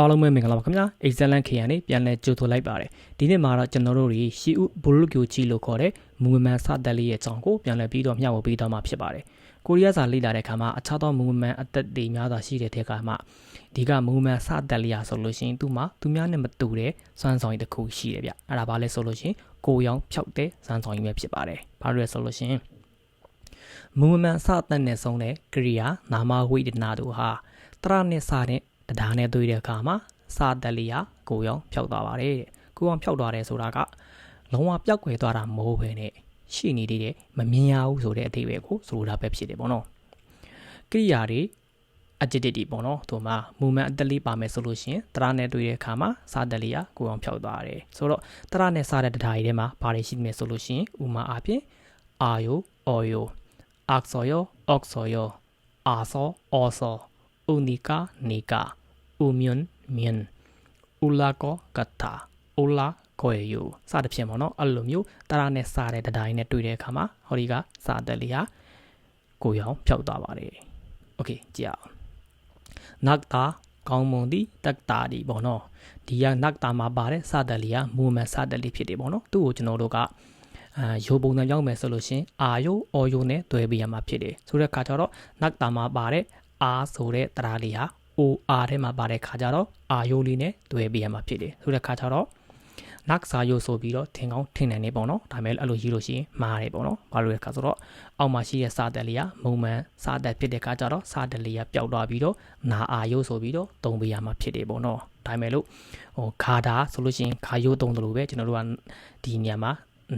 အားလုံးပဲမင်္ဂလာပါခင်ဗျာ excellent ခရံနေပြန်လဲကြိုဆိုလိုက်ပါတယ်ဒီနေ့မှာတော့ကျွန်တော်တို့တွေရှီဥဘူလူကျိုချီလို့ခေါ်တဲ့မူဝမန်စသက်လေးရဲ့အကြောင်းကိုပြန်လဲပြီးတော့မျှဝေပေးတော့မှာဖြစ်ပါတယ်ကိုရီးယားစာလေ့လာတဲ့အခါမှာအခြားသောမူဝမန်အသက်တွေများစွာရှိတဲ့တဲ့အခါမှာဒီကမူဝမန်စသက်လေးရဆိုလို့ရှိရင်သူ့မှာသူများနဲ့မတူတဲ့စွမ်းဆောင်ရည်တစ်ခုရှိတယ်ဗျအဲ့ဒါဘာလဲဆိုလို့ရှိရင်ကိုရောင်ဖြောက်တဲ့စွမ်းဆောင်ရည်ပဲဖြစ်ပါတယ်ဘာလို့လဲဆိုလို့ရှိရင်မူဝမန်စသက်နဲ့ဆုံးတဲ့ကရိယာနာမဝိဒနာတို့ဟာတရနဲ့စတဲ့ တရားနဲ့တွေ့တဲ့အခါမှာစာတက်လျာကိုရောင်ဖြောက်သွားပါတယ်တဲ့ကိုရောင်ဖြောက်သွားတယ်ဆိုတာကလုံးဝပျောက်ကွယ်သွားတာမဟုတ်ဘဲနဲ့ရှိနေသေးတယ်မမြင်ရဘူးဆိုတဲ့အသေးပဲကိုဆိုလိုတာပဲဖြစ်တယ်ပေါ့နော်ကိရိယာတွေ adjective ပေါ့နော်သူမှာ movement အတလေးပါမယ်ဆိုလို့ရှိရင်တရနဲ့တွေ့တဲ့အခါမှာစာတက်လျာကိုရောင်ဖြောက်သွားတယ်ဆိုတော့တရနဲ့စားတဲ့တရားတွေထဲမှာဘာတွေရှိနေဆိုလို့ရှိရင်ဥမာအားဖြင့်အာယိုအော်ယိုအာဆောယောအော့ဆောယောအာဆောအော်ဆောဥနီကာနီကာ umyun min ulako katha ola koyu စသဖြင့်ပေါ့နော်အဲ့လိုမျိုးတရနဲ့စားတဲ့တတိုင်းနဲ့တွေ့တဲ့အခါမှာဟောဒီကစာတက်လေးဟာကိုရောင်ဖြောက်သွားပါတယ်။ Okay ကြည့်အောင်။နတ်တာကောင်းမွန်သည့်တက်တာဒီပေါ့နော်။ဒီကနတ်တာမှာပါတဲ့စာတက်လေးဟာ movement စာတက်လေးဖြစ်တယ်ပေါ့နော်။သူ့ကိုကျွန်တော်တို့ကအာယိုပုံစံရောက်မယ်ဆိုလို့ရှင်အာယိုအော်ယိုနဲ့တွဲပြီးရမှာဖြစ်တယ်။ဆိုတဲ့အခါကျတော့နတ်တာမှာပါတဲ့အာဆိုတဲ့တရာလေးဟာ OR ထဲမှာပါတဲ့ခါကျတော့အာယိုလေးနဲ့တွဲပေးရမှာဖြစ်တယ်ဆိုတဲ့ခါကျတော့နောက်စာယိုဆိုပြီးတော့ထင်ကောင်းထင်နိုင်နေပေါ့နော်ဒါမဲ့အဲ့လိုရေးလို့ရှိရင်မှားတယ်ပေါ့နော်ဘာလို့လဲခါဆိုတော့အောက်မှာရှိတဲ့စာတက်လေးကမုံမှန်စာတက်ဖြစ်တဲ့ခါကျတော့စာတက်လေးကပျောက်သွားပြီးတော့နာအာယိုဆိုပြီးတော့တုံပေးရမှာဖြစ်တယ်ပေါ့နော်ဒါမဲ့လို့ဟိုခါတာဆိုလို့ရှိရင်ခါယိုတုံတယ်လို့ပဲကျွန်တော်တို့ကဒီညမှာ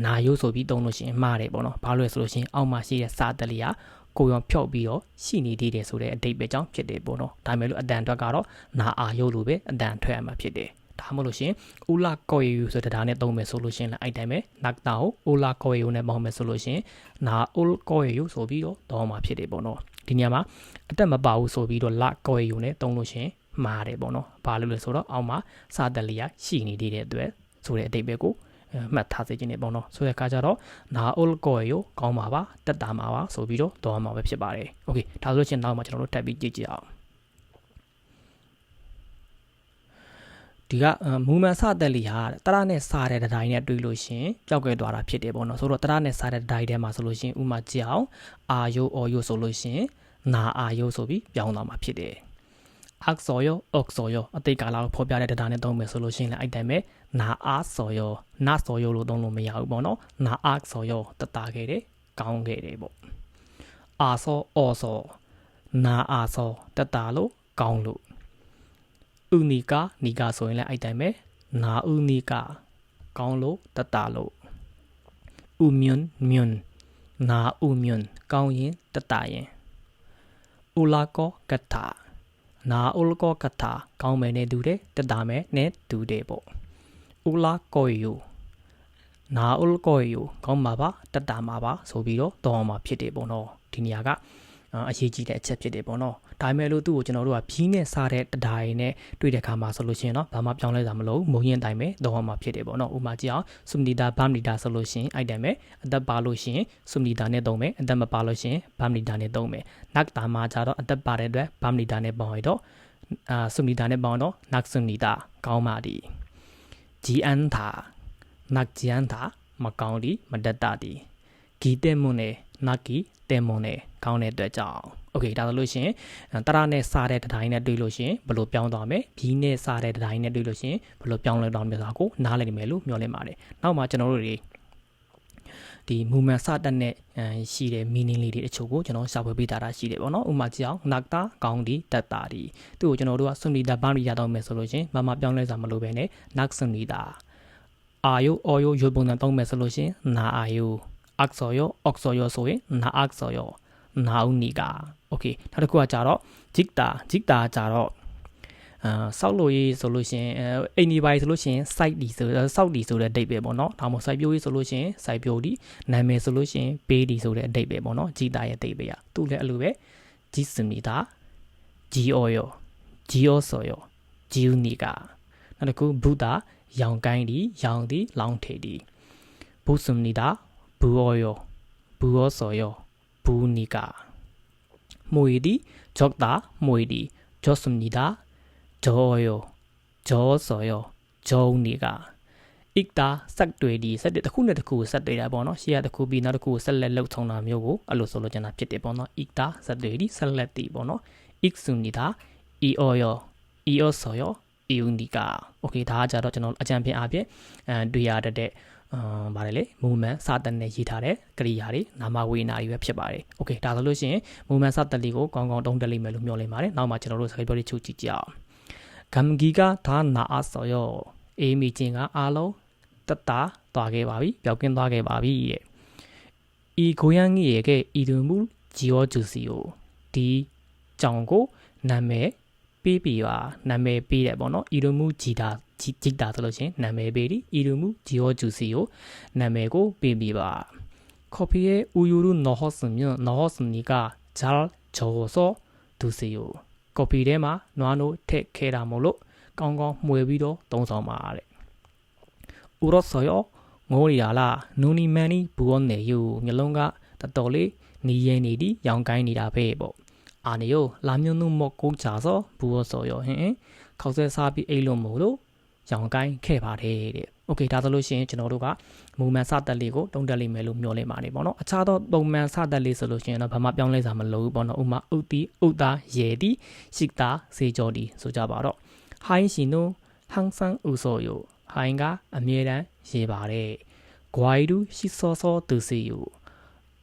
နာယိုဆိုပြီးတုံလို့ရှိရင်မှားတယ်ပေါ့နော်ဘာလို့လဲဆိုလို့ရှိရင်အောက်မှာရှိတဲ့စာတက်လေးက ကိုရောဖြောက်ပြီးတော့ရှိနေသေးတယ်ဆိုတဲ့အတိတ်ပဲကြောင့်ဖြစ်တယ်ပေါ့နော်ဒါမဲ့လို့အတန်အတွက်ကတော့နာအာယုတ်လိုပဲအတန်ထွက်ရမှာဖြစ်တယ်ဒါမှမဟုတ်ရှင်ဥလာကော်ယူဆိုတဲ့ဒါနဲ့သုံးမယ်ဆိုလို့ရှင်လည်းအဲ့တိုင်းပဲနက်တာကိုဥလာကော်ယူနဲ့ပေါင်းမယ်ဆိုလို့ရှင်နာဥလကော်ယူဆိုပြီးတော့တောင်းမှာဖြစ်တယ်ပေါ့နော်ဒီနေရာမှာအတက်မပါဘူးဆိုပြီးတော့လာကော်ယူနဲ့သုံးလို့ရှင်မှားတယ်ပေါ့နော်ဘာလို့လဲဆိုတော့အောက်မှာစာတလျာရှိနေသေးတဲ့အတွက်ဆိုတဲ့အတိတ်ပဲကို မှတ်ထားစေခြင်းနဲ့ပေါ့နော်ဆိုတဲ့အခါကျတော့နာအုလ်ကိုယောကောင်းပါပါတက်တာမှာပါဆိုပြီးတော့တော့မှာပဲဖြစ်ပါတယ်โอเคဒါဆိုလို့ချင်းနောက်မှာကျွန်တော်တို့တက်ပြီးကြည့်ကြည့်အောင်ဒီကမူမန်စတက်လီဟာတရနဲ့စားတဲ့ဒိုင်းနဲ့တွေ့လို့ရှင်ကြောက်ကြွသွားတာဖြစ်တယ်ပေါ့နော်ဆိုတော့တရနဲ့စားတဲ့ဒိုင်းထဲမှာဆိုလို့ရှင်ဥမာကြည့်အောင်အာယိုအော်ယိုဆိုလို့ရှင်နာအာယိုဆိုပြီးပြောင်းသွားမှာဖြစ်တယ် အခဆောယောအော့ဆောယောအတိတ်ကာလကိုဖော်ပြတဲ့ data နဲ့သုံးမယ်ဆိုလို့ရှိရင်လည်းအဲ့တိုင်းပဲနာအားဆောယောနာဆောယောလို့သုံးလို့မရဘူးပေါ့နော်နာအားဆောယောတတာခဲ့တယ်ကောင်းခဲ့တယ်ပေါ့အာဆောအော်ဆောနာအာဆောတတာလို့ကောင်းလို့ဥနီကာနီကာဆိုရင်လည်းအဲ့တိုင်းပဲနာဥနီကာကောင်းလို့တတာလို့ဥမြွန်းမြွန်းနာဥမြွန်းကောင်းရင်တတာရင်ဥလာကောကတာ နာဥလကောကထာကောင်းမယ်နဲ့တူတယ်တတာမယ်နဲ့တူတယ်ပေါ့ဥလာကောယိုနာဥလကောယိုကောင်းမှာပါတတာမှာပါဆိုပြီးတော့တောင်းမှာဖြစ်တယ်ပေါ့နော်ဒီနေရာက အရေးကြီးတဲ့အချက်ဖြစ်တယ်ပေါ့နော်ဒါပေမဲ့လို့သူ့ကိုကျွန်တော်တို့ကဘီးနဲ့စားတဲ့တဒါရီနဲ့တွေ့တဲ့ခါမှာဆိုလို့ရှိရင်တော့ဘာမှပြောင်းလဲတာမလို့မုံရင်တိုင်းပဲတော့မှဖြစ်တယ်ပေါ့နော်ဥပမာကြည့်အောင်စုမနီတာဘမ်နီတာဆိုလို့ရှိရင်အဲ့တိုင်းပဲအသက်ပါလို့ရှိရင်စုမနီတာနဲ့သုံးမယ်အသက်မပါလို့ရှိရင်ဘမ်နီတာနဲ့သုံးမယ်နောက်တာမှာကြတော့အသက်ပါတဲ့အတွက်ဘမ်နီတာနဲ့ပေါင်းရတော့အာစုမနီတာနဲ့ပေါင်းတော့နောက်စုမနီတာကောင်းပါသည်ဂျီအန်သာနောက်ဂျီအန်သာမကောင်းသည်မတက်တာသည်ဂီတဲ့မွန်းနဲ့နက် ကီတဲ့မွန်းနဲ့ကောင်းတဲ့အတွက်ကြောင့်โอเคဒါဆိုလို့ရှိရင်တရနဲ့စားတဲ့တိုင်းနဲ့တွေ့လို့ရှိရင်ဘယ်လိုပြောင်းသွားမလဲဘီးနဲ့စားတဲ့တိုင်းနဲ့တွေ့လို့ရှိရင်ဘယ်လိုပြောင်းလဲသွားမလဲဆိုတာကိုနားလည်နေမယ်လို့မျှော်လင့်ပါတယ်နောက်မှာကျွန်တော်တို့တွေဒီ movement စတက်နဲ့ရှိတဲ့ meaning လေးတွေအချို့ကိုကျွန်တော်ရှာဖွေပေးထားတာရှိတယ်ပေါ့နော်ဥပမာကြည့်အောင် nakta ကောင်းဒီတက်တာဒီသူ့ကိုကျွန်တော်တို့က sunita ဘာလို့ရတော့မယ်ဆိုလို့ရှင်မမပြောင်းလဲစားမလို့ပဲနဲ့ nak sunita အာယုအော်ယုရုပ်ပုံစံသုံးမယ်ဆိုလို့ရှင်နာအာယု aksoyo oksoyo ဆိုရင် na aksoyo nauniga okay နောက်တစ်ခုကကြတော့ jikta jikta ကြတော့အာစောက်လို့ရေးဆိုလို့ရှင်အိမ်ဒီပိုင်းဆိုလို့ရှင် site ဒီဆိုစောက်ဒီဆိုတဲ့အတိတ်ပဲပေါ့နော်ဒါမှမဟုတ် site ပြိုးရေးဆိုလို့ရှင် site ပြိုးဒီနာမည်ဆိုလို့ရှင် pay ဒီဆိုတဲ့အတိတ်ပဲပေါ့နော်ជីတာရဲ့အတိတ်ပဲရသူလည်းအလိုပဲ ji sumida ji oyo ji osoyo ji uniga နောက်တစ်ခု buddha ရောင်ကိုင်းဒီရောင်ဒီလောင်းထေဒီ busumnida စမနီတာဘူအော်ယောဘူအော်ဆိုယောဘူနီကာမွေဒီဂျော့တာမွေဒီဂျော့စမ်နီဒါဂျောယော ဂျောဆိုယောဂျုံနေက ik တာဆက်တွေဒီဆက်တစ်ခုနဲ့တစ်ခုကိုဆက်တွေတာပေါ့နော်ရှေ့ကတစ်ခုပြီးနောက်တစ်ခုကိုဆက်လက်လှုပ်ဆောင်တာမျိုးကိုအဲ့လိုဆိုလို့ကျွန်တော်ဖြစ်တယ်ပေါ့နော် ik တာဆက်တွေဒီဆက်လက်တီပေါ့နော် ik စုန်နေတာ e o ယော e o ဆိုယော e u နီကာโอเคဒါကကြတော့ကျွန်တော်အကြံပြအဖြစ်အဲတွေ့ရတဲ့ အာဗါတယ်လေ movement စတဲ့နဲ့ရေးထားတဲ့ကရိယာတွေနာမဝေနာတွေပဲဖြစ်ပါတယ်။ Okay ဒါဆိုလို့ရှိရင် movement စတဲ့လေးကိုကောင်းကောင်းတုံးတက်လိမ့်မယ်လို့မျှော်လင့်ပါတယ်။နောက်မှကျွန်တော်တို့စကားပြောလေးချုပ်ကြည့်ကြအောင်။ Gamgi ကဒါနာအဆောရောအေးမီချင်းကအားလုံးတက်တာသွားခဲ့ပါပြီ။ပျောက်ကင်းသွားခဲ့ပါပြီတဲ့။ဤကိုရန်ကြီးရဲ့ကဤသူမူဂျီယောဂျူစီကိုဒီကြောင်ကိုနာမည် ပေးပြီးပါနာမည်ပေးတယ်ပေါ့နော်။ဤသူမူဂျီတာဂျီတာဆိုလို့ချင်းနာမည်ပေးဒီဤသူမူဂျီယောဂျူစီကိုနာမည်ကိုပေးပြီးပါ။커피에우유를넣었으면넣었으니까잘저어서두세요။커피ထဲမှာနွားနို့ထည့်ခဲ့တာမို့လို့ကောင်းကောင်းမှွေပြီးတော့သုံးဆောင်ပါတဲ့။ဥရောဆောယောငိုးရလားနူနီမန်နီဘူောနေယူမျိုးလုံးကတော်တော်လေးနီးရဲနေဒီရောင်ကိုင်းနေတာပဲပေါ့။ အာနေယောလာမျိုးနုမော့ကိုကြဆောဘူောဆောယောဟင်ခောက်ဆဲစားပြီးအိတ်လို့မို့လို့ရောင်ကိုင်းခဲ့ပါတယ်တဲ့။ Okay ဒါဆိုလို့ရှိရင်ကျွန်တော်တို့ကမူမှန်စတက်လေးကိုတုံးတက်လိမ့်မယ်လို့မျှော်လင့်ပါတယ်ပေါ့နော်အခြားသောပုံမှန်စတက်လေးဆိုလို့ရှိရင်တော့ဘာမှပြောင်းလဲစာမလိုဘူးပေါ့နော်ဥမာဥတီဥတာရေတီရှိတာစေကျော်တီဆိုကြပါတော့ဟိုင်းရှင်နိုဟန်ဆန်ဥဆိုယိုဟိုင်းကအမြဲတမ်းရေပါတယ်ဂွိုင်ဒူရှိစောစောသူစီယို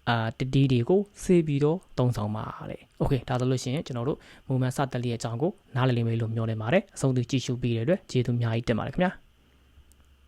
အာတတီးတွေကိုစေးပြီးတော့တုံးဆောင်ပါတဲ့။ Okay ဒါဆိုလို့ရှိရင်ကျွန်တော်တို့မူမှန်စတက်လေးရဲ့အကြောင်းကိုနားလည်လိမ့်မယ်လို့မျှော်လင့်ပါတယ်။အဆုံးထိကြည့်ရှုပြီးတဲ့အတွက်ကျေးဇူးအများကြီးတင်ပါတယ်ခင်ဗျာ။